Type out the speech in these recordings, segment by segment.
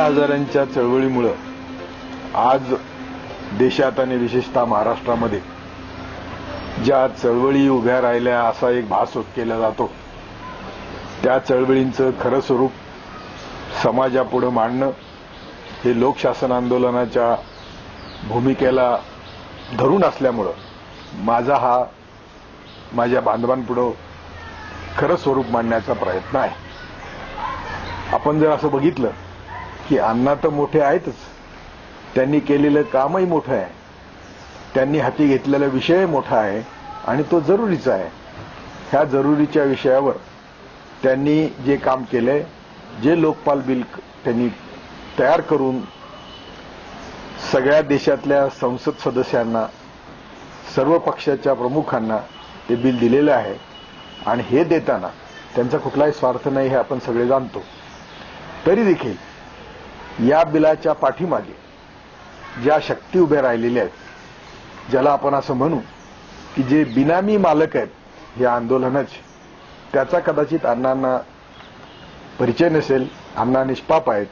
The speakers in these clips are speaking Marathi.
अण्णा हजारांच्या चळवळीमुळं आज देशात आणि विशेषतः महाराष्ट्रामध्ये ज्या चळवळी उभ्या राहिल्या असा एक भास केला जातो त्या चळवळींचं खरं स्वरूप समाजापुढं मांडणं हे लोकशासन आंदोलनाच्या भूमिकेला धरून असल्यामुळं माझा हा माझ्या बांधवांपुढं खरं स्वरूप मांडण्याचा प्रयत्न आहे. आपण जर असं बघितलं की अण्णा तर मोठे आहेतच. त्यांनी केलेलं कामही मोठं आहे. त्यांनी हाती घेतलेला विषय मोठा आहे आणि तो जरुरीचा आहे. ह्या जरुरीच्या विषयावर त्यांनी जे काम केलंय जे लोकपाल बिल त्यांनी तयार करून सगळ्या देशातल्या संसद सदस्यांना सर्व पक्षाच्या प्रमुखांना ते बिल दिलेलं आहे. आणि हे देताना त्यांचा कुठलाही स्वार्थ नाही हे आपण सगळे जाणतो. तरी देखील या बिलाच्या पाठीमागे ज्या शक्ती उभ्या राहिलेल्या आहेत ज्याला आपण असं म्हणू की जे बिनामी मालक आहेत या आंदोलनाचे. त्याचा कदाचित अण्णांना परिचय नसेल अण्णा निष्पाप आहेत.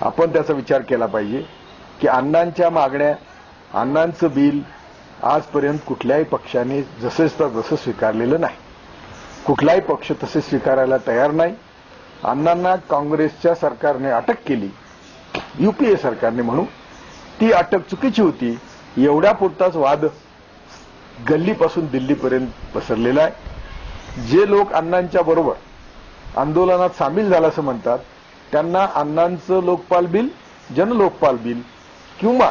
आपण त्याचा विचार केला पाहिजे की अण्णांच्या मागण्या अण्णांचं बिल आजपर्यंत कुठल्याही पक्षाने जसेच तर जसं स्वीकारलेलं नाही. कुठलाही पक्ष तसे स्वीकारायला तयार नाही. अण्णांना काँग्रेसच्या सरकारने अटक केली. युपीए सरकारने म्हणू ती अटक चुकीची होती. एवढ्या पुरताच वाद गल्लीपासून दिल्लीपर्यंत पसरलेला आहे. जे लोक अण्णांच्या बरोबर आंदोलनात सामील झाला असं म्हणतात त्यांना अण्णांचं लोकपाल बिल जनलोकपाल बिल किंवा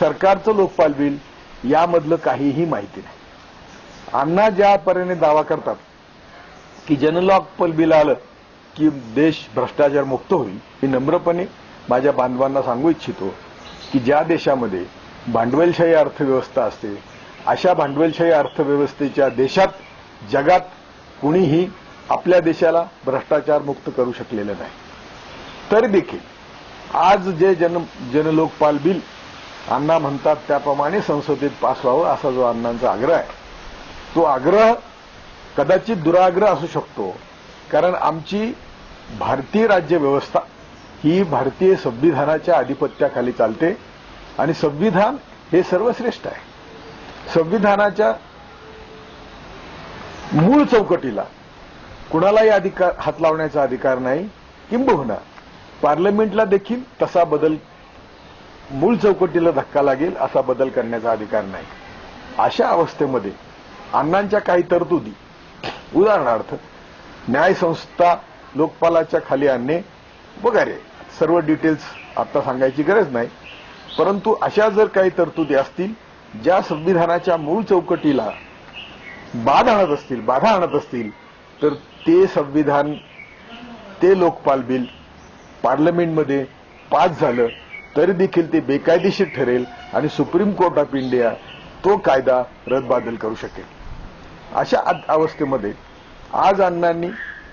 सरकारचं लोकपाल बिल यामधलं काहीही माहिती नाही. अण्णा ज्या परीने दावा करतात की जनलोकपाल बिल आलं की देश भ्रष्टाचार मुक्त होईल ही नम्रपणे माझ्या बांधवांना सांगू इच्छितो की ज्या देशामध्ये भांडवलशाही अर्थव्यवस्था असते अशा भांडवलशाही अर्थव्यवस्थेच्या देशात जगात कुणीही आपल्या देशाला भ्रष्टाचार मुक्त करू शकलेलं नाही. तरी देखील आज जे जन जनलोकपाल बिल अण्णा म्हणतात त्याप्रमाणे संसदेत पास व्हावं असा जो अण्णांचा आग्रह आहे तो आग्रह कदाचित दुराग्रह असू शकतो कारण आमची भारतीय राज्य व्यवस्था ही भारतीय संविधानाच्या आधिपत्याखाली चालते आणि संविधान हे सर्वश्रेष्ठ आहे. संविधानाच्या मूळ चौकटीला कुणालाही अधिकार हात लावण्याचा अधिकार नाही किंबहुना पार्लमेंटला देखील तसा बदल मूळ चौकटीला धक्का लागेल असा बदल करण्याचा अधिकार नाही. अशा अवस्थेमध्ये अण्णांच्या काही तरतुदी. उदाहरणार्थ न्यायसंस्था लोकपालाच्या खाली आणणे वगैरे सर्व डिटेल्स आता सांगायची गरज नाही. परंतु अशा जर काही तरतुदी असतील ज्या संविधानाच्या मूळ चौकटीला बाद आणत असतील बाधा आणत असतील तर ते संविधान ते लोकपाल बिल पार्लमेंटमध्ये पास झालं तरी देखील ते बेकायदेशीर ठरेल आणि सुप्रीम कोर्ट ऑफ इंडिया तो कायदा रद्दबादल करू शकेल. अशा अवस्थेमध्ये आज अण्णांनी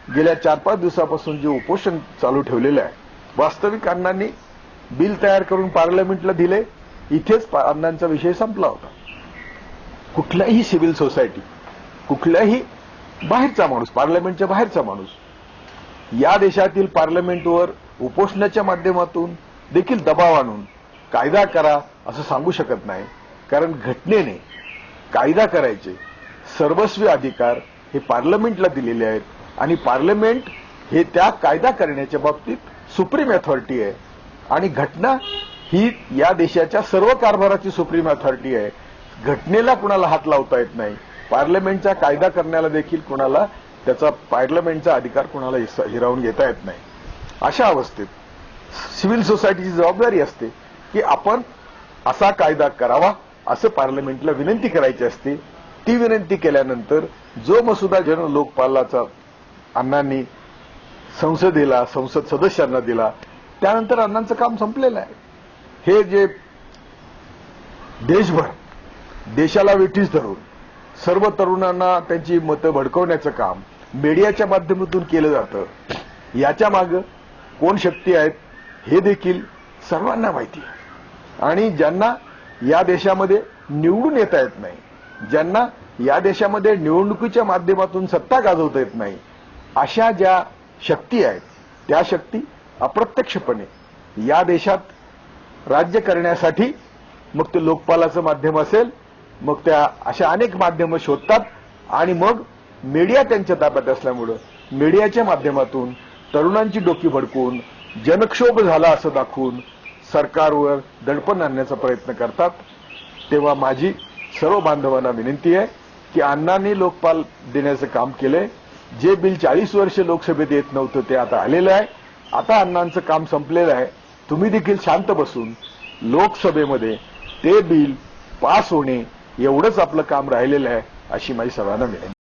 गेल्या चार पाच दिवसापासून जे उपोषण चालू ठेवलेलं आहे वास्तविक अण्णांनी बिल तयार करून पार्लमेंटला दिले इथेच अण्णांचा विषय संपला होता. कुठल्याही सिव्हिल सोसायटी कुठल्याही बाहेरचा माणूस पार्लमेंटच्या बाहेरचा माणूस या देशातील पार्लमेंटवर उपोषणाच्या माध्यमातून देखील दबाव आणून कायदा करा असं सांगू शकत नाही कारण घटनेने कायदा करायचे सर्वस्वी अधिकार हे पार्लमेंटला दिलेले आहेत आणि पार्लमेंट हे त्या कायदा करण्याच्या बाबतीत सुप्रीम अथॉरिटी आहे. आणि घटना ही या देशाच्या सर्व कारभाराची सुप्रीम अथॉरिटी आहे. घटनेला कुणाला हात लावता येत नाही. पार्लमेंटचा कायदा करण्याला देखील कुणाला त्याचा पार्लमेंटचा अधिकार कुणाला हिरावून घेता येत नाही. अशा अवस्थेत सिव्हिल सोसायटीची जबाबदारी असते की आपण असा कायदा करावा असं पार्लमेंटला विनंती करायची असते. ती विनंती केल्यानंतर जो मसुदा जन लोकपालाचा अण्णांनी संसदेला संसद सदस्यांना दिला. त्यानंतर अण्णांचं काम संपलेलं आहे. हे जे देशभर देशाला वेठीस धरून सर्व तरुणांना त्यांची मतं भडकवण्याचं काम मीडियाच्या माध्यमातून केलं जातं याच्या मागं कोण शक्ती आहेत हे देखील सर्वांना माहिती आहे. आणि ज्यांना या देशामध्ये निवडून येता येत नाही ज्यांना या देशामध्ये निवडणुकीच्या माध्यमातून सत्ता गाजवता येत नाही अशा ज्या शक्ती आहेत त्या शक्ती अप्रत्यक्षपणे या देशात राज्य करण्यासाठी मग ते लोकपालाचं माध्यम असेल मग त्या अशा अनेक माध्यमं शोधतात आणि मग मीडिया त्यांच्या ताब्यात असल्यामुळं मीडियाच्या माध्यमातून तरुणांची डोकी भडकून जनक्षोभ झाला असं दाखवून सरकारवर दडपण आणण्याचा प्रयत्न करतात. तेव्हा माझी सर्व बांधवांना विनंती आहे की अण्णांनी लोकपाल देण्याचं काम केलंय. जे बिल चाळीस वर्ष लोकसभेत येत नव्हतं ते आता आलेलं आहे. आता अण्णांचं काम संपलेलं आहे. तुम्ही देखील शांत बसून लोकसभेमध्ये ते बिल पास होणे एवढंच आपलं काम राहिलेलं आहे अशी माझी सर्वांना विनंती.